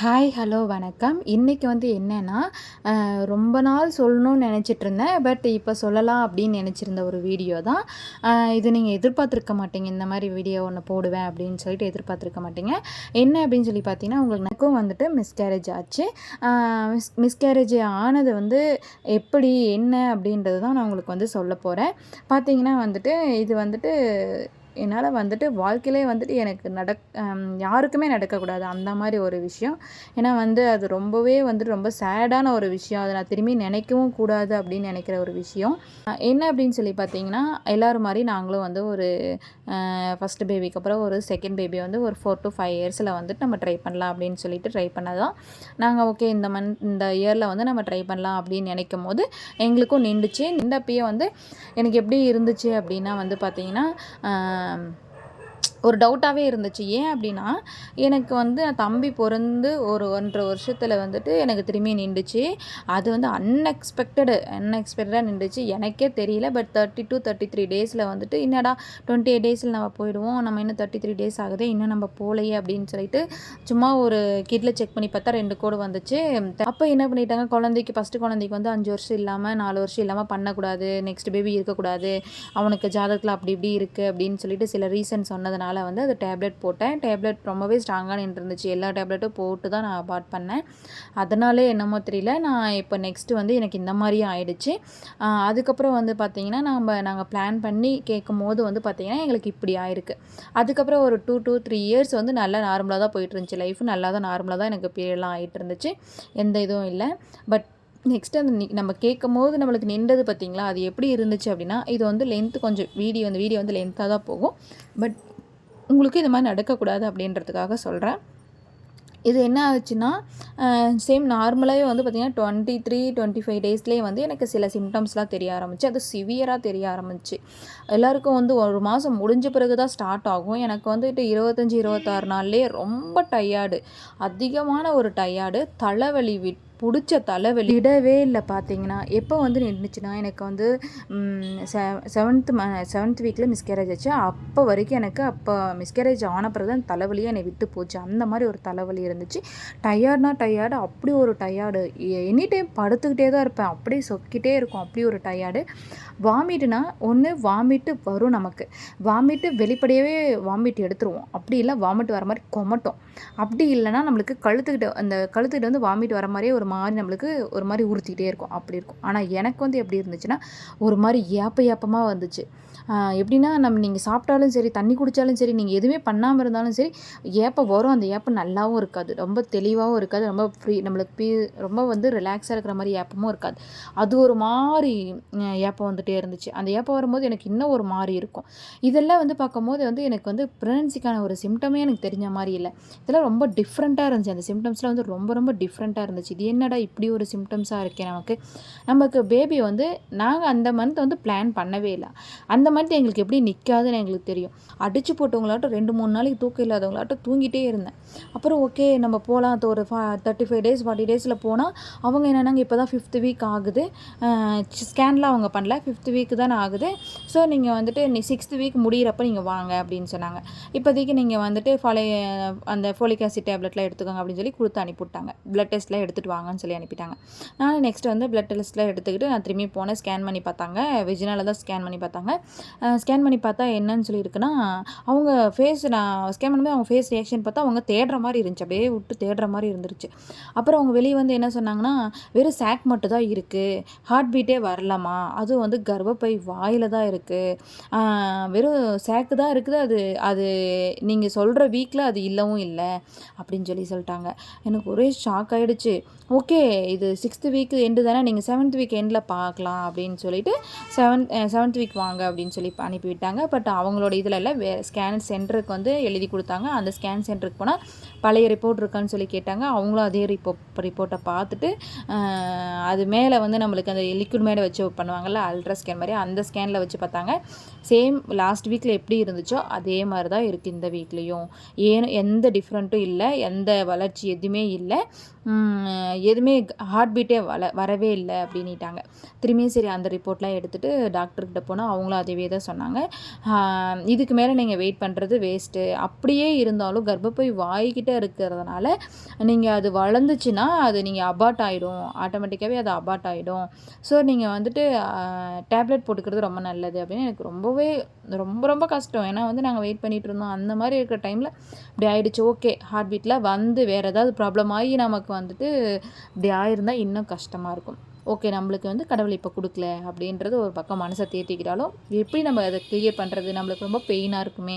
Hi hello வணக்கம். இன்றைக்கி வந்து என்னென்னா ரொம்ப நாள் சொல்லணும்னு நினச்சிட்டு இருந்தேன் பட் இப்போ சொல்லலாம் அப்படின்னு நினச்சிருந்த ஒரு வீடியோ தான். இது நீங்கள் எதிர்பார்த்துருக்க மாட்டீங்க. இந்த மாதிரி வீடியோ ஒன்று போடுவேன் அப்படின்னு சொல்லிட்டு எதிர்பார்த்துருக்க மாட்டீங்க. என்ன அப்படின்னு சொல்லி பார்த்தீங்கன்னா உங்களுக்கு எனக்கும் வந்துட்டு மிஸ்கேரேஜ் ஆச்சு. மிஸ் மிஸ்கேரேஜ் ஆனது வந்து எப்படி என்ன அப்படின்றது தான் நான் உங்களுக்கு வந்து சொல்ல போகிறேன் பார்த்தீங்கன்னா வந்துட்டு இது வந்துட்டு என்னால் வந்துட்டு வாழ்க்கையிலே வந்துட்டு எனக்கு நடக் யாருக்குமே நடக்கக்கூடாது. அந்த மாதிரி ஒரு விஷயம். ஏன்னா வந்து அது ரொம்பவே வந்துட்டு ரொம்ப சேடான ஒரு விஷயம். அதை நான் திரும்பி நினைக்கவும் கூடாது அப்படின்னு நினைக்கிற ஒரு விஷயம். என்ன அப்படின்னு சொல்லி பார்த்தீங்கன்னா எல்லோரும் மாதிரி நாங்களும் வந்து ஒரு ஃபஸ்ட்டு பேபிக்கு அப்புறம் ஒரு செகண்ட் பேபி வந்து ஒரு ஃபோர் டு ஃபைவ் இயர்ஸில் வந்துட்டு நம்ம ட்ரை பண்ணலாம் அப்படின்னு சொல்லிட்டு ட்ரை பண்ணதான் நாங்கள் ஓகே இந்த மந்த் இந்த இயரில் வந்து நம்ம ட்ரை பண்ணலாம் அப்படின்னு நினைக்கும் போது எங்களுக்கும் நின்றுச்சு. நின்றப்பயே வந்து எனக்கு எப்படி இருந்துச்சு அப்படின்னா வந்து பார்த்தீங்கன்னா um, ஒரு டவுட்டாகவே இருந்துச்சு. ஏன் அப்படின்னா எனக்கு வந்து தம்பி பிறந்து ஒரு ஒன்றரை வருஷத்தில் வந்துட்டு எனக்கு திரும்பி நின்றுச்சு. அது வந்து அன்எக்ஸ்பெக்டடு அன்எக்ஸ்பெக்டடாக நின்றுச்சு. எனக்கே தெரியல but thirty two thirty three டேஸில் வந்துட்டு என்னடா டுவெண்ட்டி எயிட் டேஸில் நம்ம போயிடுவோம். நம்ம இன்னும் தேர்ட்டி த்ரீ டேஸ் ஆகுது இன்னும் நம்ம போகலையே அப்படின்னு சொல்லிட்டு சும்மா ஒரு கிட்டில் செக் பண்ணி பார்த்தா ரெண்டு கோடு வந்துச்சு. அப்போ என்ன பண்ணிட்டாங்க குழந்தைக்கு ஃபஸ்ட்டு குழந்தைக்கு வந்து அஞ்சு வருஷம் இல்லாமல் நாலு வருஷம் இல்லாமல் பண்ணக்கூடாது. நெக்ஸ்ட் பேபி இருக்கக்கூடாது. அவனுக்கு ஜாதகத்தில் அப்படி இப்படி இருக்குது அப்படின்னு சொல்லிட்டு சில ரீசன் சொன்னதுனால வந்து அது டேப்லெட் போட்டேன். டேப்லெட் ரொம்பவே ஸ்ட்ராங்காக நின்றுருந்துச்சு. எல்லா டேப்லெட்டும் போட்டு தான் நான் அபார்ட் பண்ணேன். அதனாலே என்னமோ தெரியல. நான் இப்போ நெக்ஸ்ட்டு வந்து எனக்கு இந்த மாதிரியும் ஆயிடுச்சு. அதுக்கப்புறம் வந்து பார்த்திங்கன்னா நம்ம நாங்கள் பிளான் பண்ணி கேட்கும் போது வந்து பார்த்திங்கன்னா எங்களுக்கு இப்படி ஆயிருக்கு. அதுக்கப்புறம் ஒரு டூ டூ த்ரீ இயர்ஸ் வந்து நல்லா நார்மலாக தான் போயிட்டு இருந்துச்சு லைஃப் நல்லா தான் நார்மலாக தான் எனக்கு பீரியட்லாம் ஆகிட்டு இருந்துச்சு எந்த இதுவும் இல்லை. பட் நெக்ஸ்ட் அந்த நம்ம கேட்கும் போது நம்மளுக்கு நின்றது பார்த்தீங்களா அது எப்படி இருந்துச்சு அப்படின்னா இது வந்து லென்த்து கொஞ்சம் வீடியோ அந்த வீடியோ வந்து லென்த்தாக தான் போகும். பட் உங்களுக்கு இது மாதிரி நடக்கக்கூடாது அப்படின்றதுக்காக சொல்கிறேன் இது என்ன ஆச்சுன்னா சேம் நார்மலாகவே வந்து பார்த்திங்கன்னா டுவெண்ட்டி த்ரீ டுவெண்ட்டி ஃபைவ் டேஸ்லேயே வந்து எனக்கு சில சிம்டம்ஸ்லாம் தெரிய ஆரம்பிச்சு அது சிவியராக தெரிய ஆரம்பிச்சு. எல்லாருக்கும் வந்து ஒரு மாதம் முடிஞ்ச பிறகு தான் ஸ்டார்ட் ஆகும். எனக்கு வந்துட்டு இருபத்தஞ்சி இருபத்தாறு நாள்லேயே ரொம்ப டயர்டு அதிகமான ஒரு டயர்டு தலைவலி விட் பிடிச்ச தலைவலி. விடவே இல்லை பார்த்தீங்கன்னா எப்போ வந்து நின்றுச்சுன்னா எனக்கு வந்து செவன்த் செவன்த் வீக்கில் மிஸ்கேரேஜ் ஆச்சு. அப்போ வரைக்கும் எனக்கு அப்போ மிஸ்கேரேஜ் ஆன பிறகு தான் தலைவலியே என்னை விட்டு போச்சு. அந்த மாதிரி ஒரு தலைவலி இருந்துச்சு. டயர்ட்னா டயர்டு அப்படி ஒரு டயர்டு எனி டைம் படுத்துக்கிட்டே தான் இருப்பேன். அப்படியே சொக்கிட்டே இருக்கும். அப்படி ஒரு டயர்டு வாமிட்னா ஒன்று வாமிட்டு வரும் நமக்கு. வாமிட்டு வெளிப்படையவே வாமிட் எடுத்துருவோம். அப்படி இல்லை வாமிட் வர மாதிரி கொமட்டும். அப்படி இல்லைன்னா நம்மளுக்கு கழுத்துக்கிட்ட அந்த கழுத்துக்கிட்ட வந்து வாமிட் வர மாதிரியே ஒரு மாதிரி நம்மளுக்கு ஒரு மாதிரி உறுத்திக்கிட்டே இருக்கும். அப்படி இருக்கும். ஆனால் எனக்கு வந்து எப்படி இருந்துச்சுன்னா ஒரு மாதிரி ஏப்ப ஏப்பமாக வந்துச்சு. எப்படின்னா நம்ம நீங்கள் சாப்பிட்டாலும் சரி தண்ணி குடித்தாலும் சரி நீங்கள் எதுவுமே பண்ணாமல் இருந்தாலும் சரி ஏப்பம் வரும். அந்த ஏப்பம் நல்லாவும் இருக்காது. ரொம்ப தெளிவாகவும் இருக்காது. ரொம்ப ஃப்ரீ நம்மளுக்கு பீ ரொம்ப வந்து ரிலாக்ஸாக இருக்கிற மாதிரி ஏப்பமும் இருக்காது. அது ஒரு மாதிரி ஏப்பம் வந்துட்டு இருந்துச்சு. அந்த ஏப்பம் வரும்போது எனக்கு இன்னும் ஒரு மாதிரி இருக்கும். இதெல்லாம் வந்து பார்க்கும்போது வந்து எனக்கு வந்து ப்ரெக்னன்சிக்கான ஒரு சிம்டமே எனக்கு தெரிஞ்ச மாதிரி இல்லை. இதெல்லாம் ரொம்ப டிஃப்ரெண்ட்டாக இருந்துச்சு. அந்த சிம்டம்ஸ்லாம் வந்து ரொம்ப ரொம்ப டிஃப்ரெண்ட்டாக இருந்துச்சு. இது என்னடா இப்படி ஒரு சிம்டம்ஸாக இருக்கே நமக்கு? நமக்கு பேபி வந்து நாங்கள் அந்த மந்த் வந்து பிளான் பண்ணவே இல்லை. அந்த மந்த் எங்களுக்கு எப்படி நிற்காதுன்னு எங்களுக்கு தெரியும். அடிச்சு போட்டவங்களாட்டும் ரெண்டு மூணு நாளைக்கு தூக்கம் இல்லாதவங்களாட்டும் தூங்கிட்டே இருந்தேன். அப்புறம் ஓகே நம்ம போகலாம் ஒரு ஃபா தேர்ட்டி ஃபைவ் டேஸ் ஃபார்ட்டி டேஸில் போனால் அவங்க என்னென்னாங்க இப்போ தான் ஃபிஃப்த் வீக் ஆகுது ஸ்கேன்லாம் அவங்க பண்ணல. ஃபிஃப்த் வீக் தானே ஆகுது. ஸோ நீங்கள் வந்துட்டு நீ சிக்ஸ்த் வீக் முடிகிறப்ப நீங்கள் வாங்க அப்படின்னு சொன்னாங்க. இப்போதைக்கு நீங்கள் வந்துட்டு ஃபாலே அந்த ஃபோலிக் ஆசிட் டேப்லெட்லாம் எடுத்துக்கோங்க அப்படின்னு சொல்லி கொடுத்து அனுப்பிவிட்டாங்க. ப்ளட் டெஸ்ட்லாம் எடுத்துகிட்டு வாங்கன்னு சொல்லி அனுப்பிட்டாங்க. நான் நெக்ஸ்ட் வந்து ப்ளட் டெஸ்ட்லாம் எடுத்துக்கிட்டு நான் திரும்பி போனேன் ஸ்கேன் பண்ணி பார்த்தாங்க. வெஜினால தான் ஸ்கேன் பண்ணி பார்த்தாங்க. ஸ்கேன் பண்ணி பார்த்தா என்னன்னு சொல்லியிருக்குன்னா அவங்க ஃபேஸ் நான் ஸ்கேன் பண்ணும்போது அவங்க ஃபேஸ் ரியாக்ஷன் பார்த்தா அவங்க தேடுற மாதிரி இருந்துச்சு. அப்படியே விட்டு தேடுற மாதிரி இருந்துருச்சு. அப்புறம் அவங்க வெளியே வந்து என்ன சொன்னாங்கன்னா வெறும் சாக் மட்டும் தான் இருக்குது ஹார்ட் பீட்டே வரலாமா அதுவும் வந்து கர்ப்பப்பை வாயில் தான் இருக்குது வெறும் சேக்கு தான் இருக்குது. அது அது நீங்கள் சொல்கிற வீக்கில் அது இல்லவும் இல்லை அப்படின்னு சொல்லி சொல்லிட்டாங்க. எனக்கு ஒரே ஷாக் ஆகிடுச்சு ஓகே இது சிக்ஸ்த்து வீக் எண்டு தானே நீங்கள் செவன்த் வீக் எண்டில் பார்க்கலாம் அப்படின்னு சொல்லிட்டு செவன்த் செவன்த் வீக் வாங்க அப்படின்னு சொல்லி அனுப்பிவிட்டாங்க பட் அவங்களோட இதில் இல்லை வே ஸ்கேன் சென்டருக்கு வந்து எழுதி கொடுத்தாங்க. அந்த ஸ்கேன் சென்டருக்கு போனால் பழைய ரிப்போர்ட் இருக்கான்னு சொல்லி கேட்டாங்க. அவங்களும் அதே ரிப்போர்ட் ரிப்போர்ட்டை பார்த்துட்டு அது மேலே வந்து நம்மளுக்கு அந்த லிக்விட் மேலே வச்சு பண்ணுவாங்கள்ல அல்ட்ரா ஸ்கேன் மாதிரி அந்த ஸ்கேனில் வச்சு பார்த்தாங்க. சேம் லாஸ்ட் வீக்கில் எப்படி இருந்துச்சோ அதே மாதிரி தான் இருக்குது இந்த வீக்லேயும் ஏன் எந்த டிஃப்ரெண்ட்டும் இல்லை எந்த வளர்ச்சி எதுவுமே இல்லை. எதுவுமே ஹார்ட் பீட்டே வள வரவே இல்லை அப்படின்ட்டாங்க திரும்பியும் சரி அந்த ரிப்போர்ட்லாம் எடுத்துகிட்டு டாக்டர்கிட்ட போனால் அவங்களும் அதுவே தான் சொன்னாங்க. இதுக்கு மேலே நீங்கள் வெயிட் பண்ணுறது வேஸ்ட்டு அப்படியே இருந்தாலும் கர்ப்பப்பை வாய்கிட்ட இருக்கிறதுனால நீங்கள் அது வளர்ந்துச்சுன்னா அது நீங்கள் அபார்ட் ஆகிடும் ஆட்டோமேட்டிக்காகவே அது அபார்ட் ஆகிடும் ஸோ நீங்கள் வந்துட்டு டேப்லெட் போட்டுக்கிறது ரொம்ப நல்லது அப்படின்னு எனக்கு ரொம்பவே ரொம்ப ரொம்ப கஷ்டம். ஏன்னா வந்து நாங்கள் வெயிட் பண்ணிகிட்டு இருந்தோம். அந்த மாதிரி இருக்கிற டைமில் இப்படி ஆகிடுச்சு ஓகே ஹார்ட் பீட்டில் வந்து வேறு ஏதாவது ப்ராப்ளம் ஆகி நமக்கு வந்துட்டு இப்படி ஆயிருந்தால் இன்னும் கஷ்டமாக இருக்கும். ஓகே நம்மளுக்கு வந்து கடவுள் இப்போ கொடுக்கல அப்படின்றது ஒரு பக்கம் மனசை தேத்திக்கிட்டாலும் எப்படி நம்ம அதை கிளியர் பண்ணுறது நம்மளுக்கு ரொம்ப பெயினாக இருக்குமே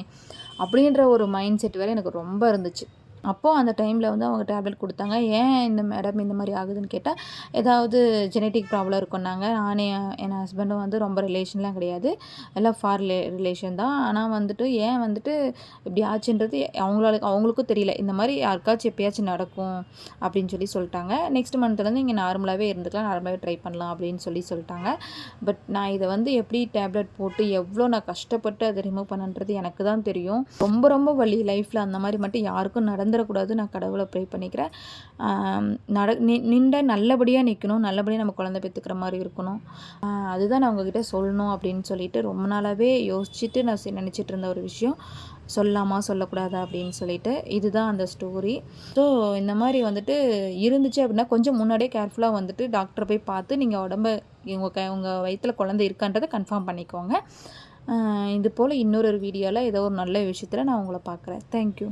அப்படின்ற ஒரு மைண்ட் செட் வேறு எனக்கு ரொம்ப இருந்துச்சு. அப்போது அந்த டைமில் வந்து அவங்க டேப்லெட் கொடுத்தாங்க. ஏன் இந்த மேடம் இந்த மாதிரி ஆகுதுன்னு கேட்டால் ஏதாவது ஜெனட்டிக் ப்ராப்ளம் இருக்குன்னாங்க நானே என் ஹஸ்பண்டும் வந்து ரொம்ப ரிலேஷன்லாம் கிடையாது. எல்லாம் ஃபார் ரிலேஷன் தான். ஆனால் வந்துட்டு ஏன் வந்துட்டு இப்படி ஆச்சுன்றது அவங்களுக்கு அவங்களுக்கும் தெரியல. இந்த மாதிரி யாருக்காச்சும் எப்பயாச்சும் நடக்கும் அப்படின்னு சொல்லி சொல்லிட்டாங்க. நெக்ஸ்ட் மந்த்லேருந்து இங்கே நார்மலாகவே இருந்துக்கலாம். நார்மலாகவே ட்ரை பண்ணலாம் அப்படின்னு சொல்லி சொல்லிட்டாங்க. பட் நான் இதை வந்து எப்படி டேப்லெட் போட்டு எவ்வளோ நான் கஷ்டப்பட்டு அதை ரிமூவ் பண்ணுன்றது எனக்கு தான் தெரியும். ரொம்ப ரொம்ப வழி லைஃப்பில் அந்த மாதிரி மட்டும் யாருக்கும் மறந்துடக்கூடாது. நான் கடவுளை ப்ரே பண்ணிக்கிறேன். நட நி நின்ற நல்லபடியாக நிற்கணும் நல்லபடியாக நம்ம குழந்தை பெற்றுக்கிற மாதிரி இருக்கணும். அதுதான் நான் உங்ககிட்ட சொல்லணும் அப்படின்னு சொல்லிட்டு ரொம்ப நாளாகவே யோசிச்சுட்டு நான் நினச்சிட்டு இருந்த ஒரு விஷயம். சொல்லாமா சொல்லக்கூடாதா அப்படின்னு சொல்லிட்டு இதுதான் அந்த ஸ்டோரி ஸோ இந்த மாதிரி வந்துட்டு இருந்துச்சு அப்படின்னா கொஞ்சம் முன்னாடியே கேர்ஃபுல்லாக வந்துட்டு டாக்டரை போய் பார்த்து நீங்கள் உடம்ப உங்கள் க உங்கள் வயிற்றில் குழந்தை இருக்கான்றதை கன்ஃபார்ம் பண்ணிக்கோங்க. இது போல் இன்னொரு வீடியோவில் ஏதோ ஒரு நல்ல விஷயத்தில் நான் உங்களை பார்க்குறேன். தேங்க்யூ